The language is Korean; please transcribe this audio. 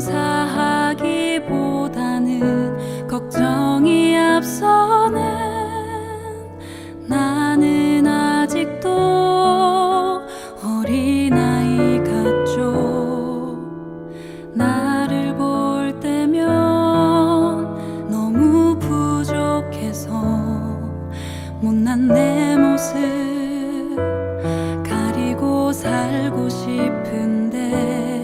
감사하기보다는 걱정이 앞서는 나는 아직도 어린아이 같죠. 나를 볼 때면 너무 부족해서 못난 내 모습 가리고 살고 싶은데